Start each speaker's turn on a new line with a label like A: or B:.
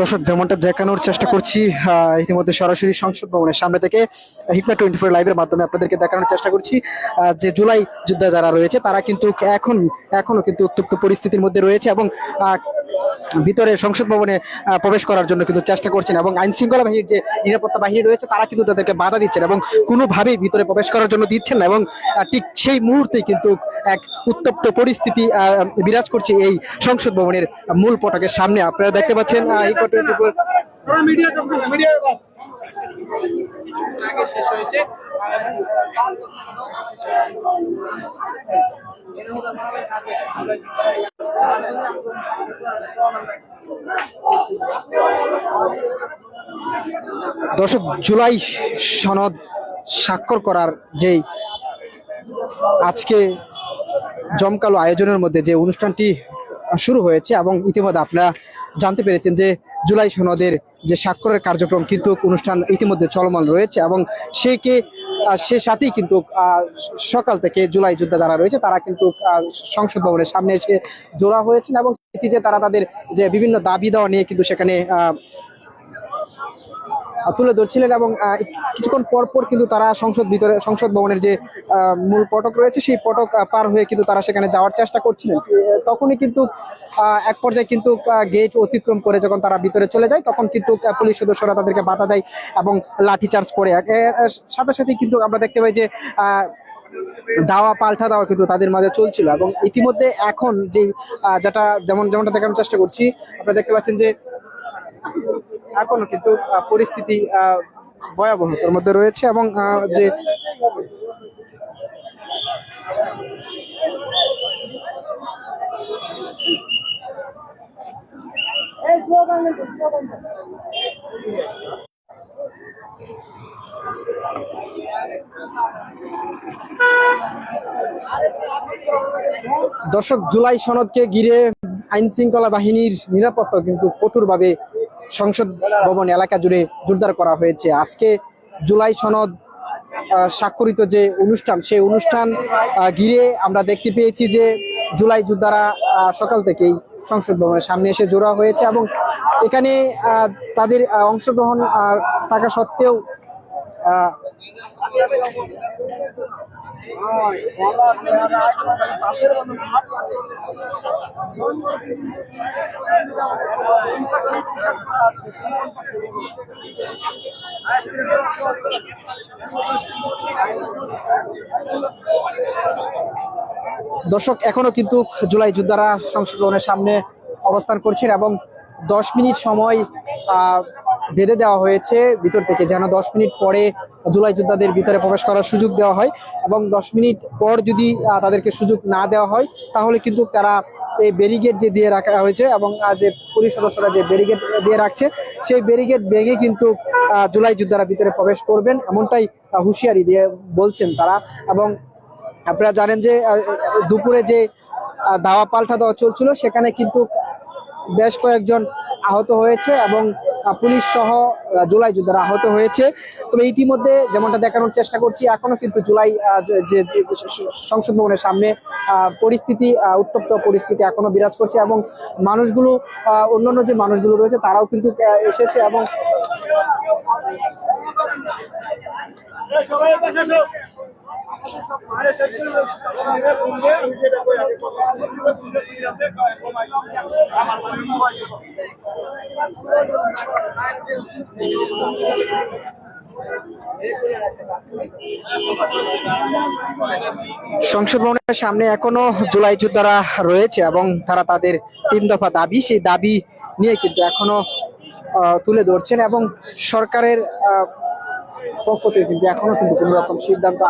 A: দর্শক, যেমনটা দেখানোর চেষ্টা করছি ইতিমধ্যে সরাসরি সংসদ ভবনের সামনে থেকে হিকমা টোয়েন্টি ফোর লাইভের মাধ্যমে আপনাদেরকে দেখানোর চেষ্টা করছি। যে জুলাই যোদ্ধা যারা রয়েছে, তারা কিন্তু এখন, এখনও কিন্তু উত্তপ্ত পরিস্থিতির মধ্যে রয়েছে এবং ভিতরে সংসদ ভবনে প্রবেশ করার জন্য কিন্তু চেষ্টা করছেন এবং আইন শৃঙ্খলা বাহিনীর যে নিরাপত্তা বাহিনী রয়েছে, তারা কিন্তু তাদেরকে বাধা দিচ্ছেন এবং কোনোভাবেই ভিতরে প্রবেশ করার জন্য দিচ্ছেন না এবং ঠিক সেই মুহূর্তে কিন্তু এক উত্তপ্ত পরিস্থিতি বিরাজ করছে এই সংসদ ভবনের মূল পটকের সামনে। আপনারা দেখতে পাচ্ছেন আহ, এই ফটো দর্শক জুলাই সনদ স্বাক্ষর করার যেই আজকে জমকালো আয়োজনের মধ্যে যে অনুষ্ঠানটি শুরু হয়েছে এবং ইতিমধ্যে আপনারা জানতে পেরেছেন যে জুলাই সনদের যে স্বাক্ষরের কার্যক্রম কিন্তু অনুষ্ঠান ইতিমধ্যে চলমান রয়েছে এবং সেকে সে সাথেই কিন্তু সকাল থেকে জুলাই যোদ্ধা যারা রয়েছে তারা কিন্তু সংসদ ভবনের সামনে এসে জোড়া হয়েছেন এবং যে তারা তাদের যে বিভিন্ন দাবি দেওয়া নিয়ে কিন্তু সেখানে তুলে ধরছিলেন এবং কিছুক্ষণ পর পর কিন্তু তারা সংসদ ভিতরে, সংসদ ভবনের যে মূল পটক রয়েছে, সেই পটক পার হয়ে কিন্তু তারা সেখানে যাওয়ার চেষ্টা করছিলেন। তখনই কিন্তু এক পর্যায়ে কিন্তু গেট অতিক্রম করে যখন তারা ভিতরে চলে যায়, তখন কিন্তু পুলিশ সদস্যরা তাদেরকে বাধা দেয় এবং লাঠিচার্জ করে। সাথে সাথে কিন্তু আমরা দেখতে পাই যে দাওয়া, পাল্টা দেওয়া কিন্তু তাদের মাঝে চলছিল এবং ইতিমধ্যে এখন যে যেটা, যেমন, যেমনটা দেখানোর চেষ্টা করছি, আপনারা দেখতে পাচ্ছেন যে এখনও, কিন্তু পরিস্থিতি ভয়াবহতার মধ্যে রয়েছে এবং যে দর্শক, জুলাই সনদকে ঘিরে আইন শৃঙ্খলা বাহিনীর নিরাপত্তা কিন্তু কঠোরভাবে সংসদ ভবন এলাকা জুড়ে জোরদার করা হয়েছে। আজকে জুলাই সনদ স্বাক্ষরিত যে অনুষ্ঠান, সেই অনুষ্ঠান ঘিরে আমরা দেখতে পেয়েছি যে জুলাই যোদ্ধারা সকাল থেকেই সংসদ ভবনের সামনে এসে জোড়া হয়েছে এবং এখানে তাদের অংশগ্রহণ থাকা সত্ত্বেও দর্শক এখনও কিন্তু জুলাই যোদ্ধারা ভবনের সামনে অবস্থান করছেন এবং দশ মিনিট সময় বেঁধে দেওয়া হয়েছে। ভিতর থেকে যেন দশ মিনিট পরে জুলাই যোদ্ধাদের ভিতরে প্রবেশ করার সুযোগ দেওয়া হয় এবং দশ মিনিট পর যদি তাদেরকে সুযোগ না দেওয়া হয়, তাহলে কিন্তু তারা এই ব্যারিগেড যে দিয়ে রাখা হয়েছে এবং যে পুলিশ সদস্যরা যে ব্যারিগেড দিয়ে রাখছে, সেই ব্যারিগেড ভেঙে কিন্তু জুলাই যোদ্ধারা ভিতরে প্রবেশ করবেন এমনটাই হুঁশিয়ারি দিয়ে বলছেন তারা এবং আপনারা জানেন যে দুপুরে যে দাওয়া পাল্টা দেওয়া চলছিল, সেখানে কিন্তু বেশ কয়েকজন আহত হয়েছে এবং পুলিশ সহ জুলাই যোদ্ধারা আহত হয়েছে। তবে ইতিমধ্যে যেমনটা দেখানোর চেষ্টা করছি, এখনও কিন্তু জুলাই যে সংসদ ভবনের সামনে পরিস্থিতি উত্তপ্ত পরিস্থিতি এখনও বিরাজ করছে এবং মানুষগুলো অন্যান্য যে মানুষগুলো রয়েছে, তারাও কিন্তু এসেছে এবং সংসদ ভবনের সামনে এখনও জুলাই যোদ্ধারা রয়েছে এবং তারা তাদের তিন দফা দাবি, সেই দাবি নিয়ে কিন্তু এখনও তুলে ধরছেন এবং সরকারের পক্ষ থেকে কিন্তু এখনও কিন্তু কোনো রকম সিদ্ধান্ত